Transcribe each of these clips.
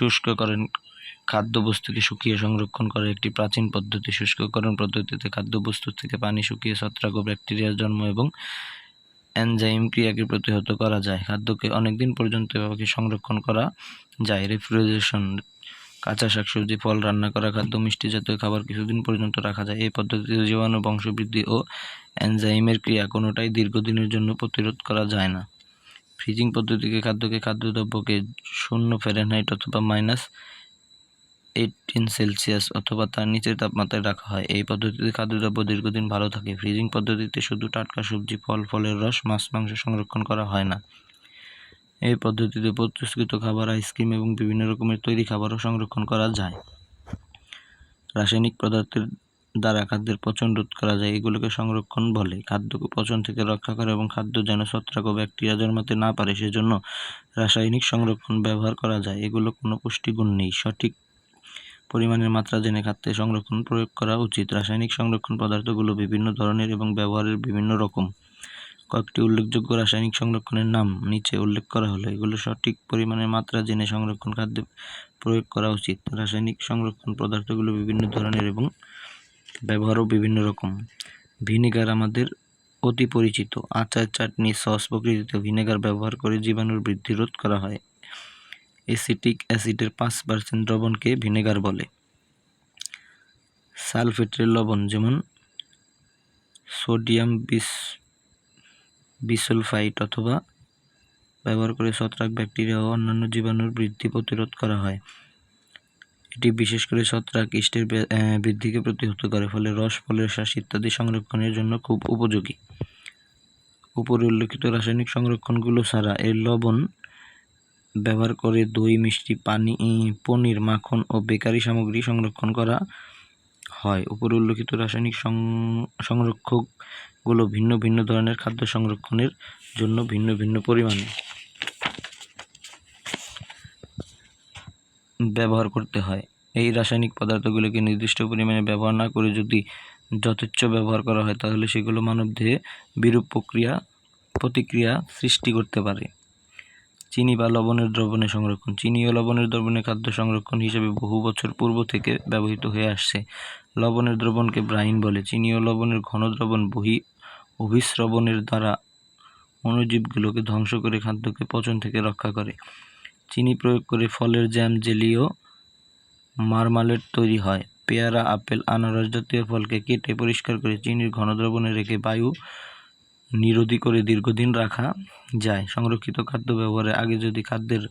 শুষ্ককরণ খাদ্যবস্তুকে শুকিয়ে সংরক্ষণ করার একটি প্রাচীন পদ্ধতি। শুষ্ককরণ পদ্ধতিতে খাদ্যবস্তু থেকে পানি শুকিয়ে ছত্রাক ও ব্যাকটেরিয়ার জন্ম এবং এনজাইম ক্রিয়াকে প্রতিহত করা যায়। খাদ্যকে অনেকদিন পর্যন্ত এভাবে সংরক্ষণ করা যায়। রেফ্রিজারেশন, কাঁচা শাকসবজি, ফল রান্না করা, খাদ্য মিষ্টি জাতীয় খাবার কিছুদিন পর্যন্ত রাখা যায়। এই পদ্ধতিতে জীবাণু বংশবৃদ্ধি ও এনজাইমের ক্রিয়া কোনোটাই দীর্ঘদিনের জন্য প্রতিরোধ করা যায় না। ফ্রিজিং পদ্ধতিকে, খাদ্যকে, খাদ্যদ্রব্যকে শূন্য ফ্যারেনহাইট অথবা মাইনাস এইটিন সেলসিয়াস অথবা তার নিচের তাপমাত্রায় রাখা হয়। এই পদ্ধতিতে খাদ্যদ্রব্য দীর্ঘদিন ভালো থাকে। ফ্রিজিং পদ্ধতিতে শুধু টাটকা সবজি, ফল, ফলের রস, মাছ, মাংস সংরক্ষণ করা হয় না। এই পদ্ধতিতে প্রস্তুতকৃত খাবার, আইসক্রিম এবং বিভিন্ন রকমের তৈরি খাবারও সংরক্ষণ করা যায়। রাসায়নিক পদার্থের দ্বারা খাদ্যের পচন রোধ করা যায়। এগুলোকে সংরক্ষণ বলে। খাদ্যকে পচন থেকে রক্ষা করে এবং খাদ্য যেন ছত্রাক ও ব্যাকটেরিয়া জন্মাতে না পারে, সেজন্য রাসায়নিক সংরক্ষণ ব্যবহার করা যায়। এগুলো কোনো পুষ্টিগুণ নেই। সঠিক পরিমাণের মাত্রা জেনে খাদ্যে সংরক্ষণ প্রয়োগ করা উচিত। রাসায়নিক সংরক্ষণ পদার্থগুলো বিভিন্ন ধরনের এবং ব্যবহারের বিভিন্ন রকম। কয়েকটি উল্লেখযোগ্য রাসায়নিক সংরক্ষণের নাম নিচে উল্লেখ করা হলো। এগুলো সঠিক পরিমাণের মাত্রা জেনে সংরক্ষণ খাদ্যে প্রয়োগ করা উচিত। রাসায়নিক সংরক্ষণ পদার্থগুলো বিভিন্ন ধরনের এবং ব্যবহারও বিভিন্ন রকম। ভিনেগার আমাদের অতি পরিচিত। আচার, চাটনি, সস প্রকৃতিতে ভিনেগার ব্যবহার করে জীবাণুর বৃদ্ধি রোধ করা হয়। এসিটিক অ্যাসিডের পাঁচ পার্সেন্ট দ্রবণকে ভিনেগার বলে। সালফেটের লবণ যেমন সোডিয়াম বিস, বিসলফাইট অথবা ব্যবহার করে ছত্রাক ব্যাকটেরিয়া ও অন্যান্য জীবাণুর বৃদ্ধি প্রতিরোধ করা হয়। এটি বিশেষ করে ছত্রাক ইষ্টের বৃদ্ধিকে প্রতিহত করে, ফলে রস, ফলের শ্বাস ইত্যাদি সংরক্ষণের জন্য খুব উপযোগী। উপরে উল্লেখিত রাসায়নিক সংরক্ষণগুলো ছাড়া এর লবণ ব্যবহার করে দই, মিষ্টি, পানি পনির, মাখন ও বেকারি সামগ্রী সংরক্ষণ করা হয়। উপরে উল্লেখিত রাসায়নিক সংরক্ষকগুলো ভিন্ন ভিন্ন ধরনের খাদ্য সংরক্ষণের জন্য ভিন্ন ভিন্ন পরিমাণে ব্যবহার করতে হয়। এই রাসায়নিক পদার্থগুলোকে নির্দিষ্ট পরিমাণে ব্যবহার না করে যদি যথেচ্ছ ব্যবহার করা হয়, তাহলে সেগুলো মানবদেহে বিরূপ প্রক্রিয়া, প্রতিক্রিয়া সৃষ্টি করতে পারে। চিনি বা লবণের দ্রবণে সংরক্ষণ। চিনি ও লবণের দ্রবণে খাদ্য সংরক্ষণ হিসেবে বহু বছর পূর্ব থেকে ব্যবহৃত হয়ে আসছে। লবণের দ্রবণকে ব্রাইন বলে। চিনি ও লবণের ঘন দ্রবণ বহি অভিস্রবণের দ্বারা অণুজীবগুলোকে ধ্বংস করে খাদ্যকে পচন থেকে রক্ষা করে। চিনি প্রয়োগ করে ফলের জ্যাম, জেলি ও মারমালেট তৈরি হয়। পেয়ারা, আপেল, আনারস জাতীয় ফলকে কেটে পরিষ্কার করে চিনির ঘন দ্রবণে রেখে বায়ু নিরোধী করে দীর্ঘদিন রাখা যায়। সংরক্ষিত খাদ্য ব্যবহারের আগে যদি খাদ্যের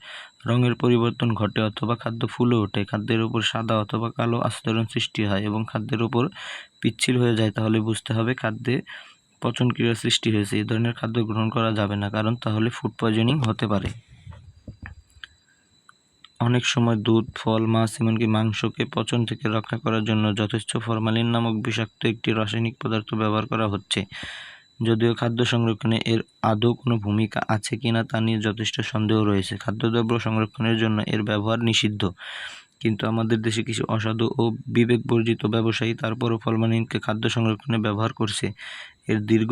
রঙের পরিবর্তন ঘটে অথবা খাদ্য ফুলে ওঠে, খাদ্যের ওপর সাদা অথবা কালো আস্তরণ সৃষ্টি হয় এবং খাদ্যের ওপর পিচ্ছিল হয়ে যায়, তাহলে বুঝতে হবে খাদ্যে পচন ক্রিয়া সৃষ্টি হয়েছে। এই ধরনের খাদ্য গ্রহণ করা যাবে না, কারণ তাহলে ফুড পয়জনিং হতে পারে। অনেক সময় দুধ, ফল, মাছ, এমনকি মাংসকে পচন থেকে রক্ষা করার জন্য যথেষ্ট ফরমালিন নামক বিষাক্ত একটি রাসায়নিক পদার্থ ব্যবহার করা হচ্ছে। যদিও খাদ্য সংরক্ষণে এর আদৌ কোনো ভূমিকা আছে কিনা তা নিয়ে যথেষ্ট সন্দেহ রয়েছে। খাদ্যদ্রব্য সংরক্ষণের জন্য এর ব্যবহার নিষিদ্ধ। কিন্তু আমাদের দেশে কিছু অসাধু ও বিবেকবর্জিত ব্যবসায়ী তারপরও ফরমালিনকে খাদ্য সংরক্ষণে ব্যবহার করছে। এর দীর্ঘ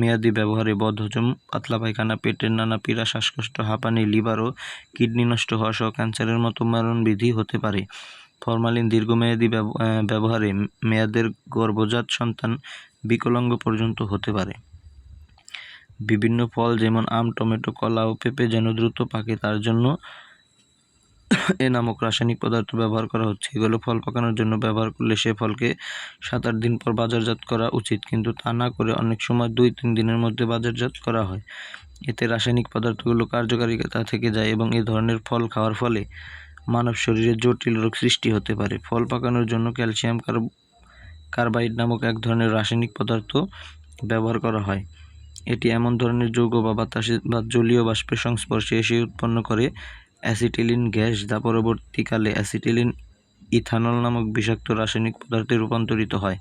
মেয়াদি ব্যবহারে বদহজম, পাতলা পায়খানা, পেটের নানা পীড়া, শ্বাসকষ্ট, হাঁপানি, লিভার ও কিডনি নষ্ট হওয়া সহ ক্যান্সারের মতো মরণবিধি হতে পারে। ফরমালিন দীর্ঘমেয়াদী ব্যবহারে মেয়াদের গর্ভজাত সন্তান বিকলাঙ্গ পর্যন্ত হতে পারে। বিভিন্ন ফল যেমন আম, টমেটো, কলা ও পেঁপে যেন দ্রুত পাকে, তার জন্য এ নামক রাসায়নিক পদার্থ ব্যবহার করা হচ্ছে। এগুলো ফল পাকানোর জন্য ব্যবহার করলে সে ফলকে সাত আট দিন পর বাজারজাত করা উচিত, কিন্তু তা না করে অনেক সময় দুই তিন দিনের মধ্যে বাজারজাত করা হয়। এতে রাসায়নিক পদার্থগুলো কার্যকারিতা থেকে যায় এবং এ ধরনের ফল খাওয়ার ফলে মানব শরীরে জটিল রোগ সৃষ্টি হতে পারে। ফল পাকানোর জন্য ক্যালসিয়াম কার্বাইড নামক এক ধরনের রাসায়নিক পদার্থ ব্যবহার করা হয়। এটি এমন ধরনের যৌগ বা বাতাসে বা জলীয় বাষ্পের সংস্পর্শে এসে উৎপন্ন করে অ্যাসিটিলিন গ্যাস যা পরবর্তীকালে অ্যাসিটিলিন ইথানল নামক বিষাক্ত রাসায়নিক পদার্থে রূপান্তরিত হয়।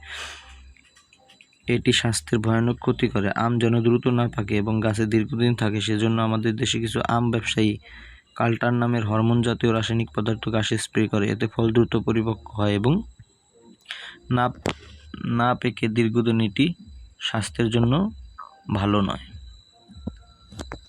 এটি স্বাস্থ্যের ভয়ানক ক্ষতি করে, আম যেন দ্রুত না পাকে এবং গাছে দীর্ঘদিন থাকে, সেজন্য আমাদের দেশে কিছু আম ব্যবসায়ী কাল্টার নামের হরমোন জাতীয় রাসায়নিক পদার্থ গাছে স্প্রে করে, এতে ফল দ্রুত পরিপক্ক হয় এবং না না পেকে দীর্ঘদিন এটি স্বাস্থ্যের জন্য ভালো নয়।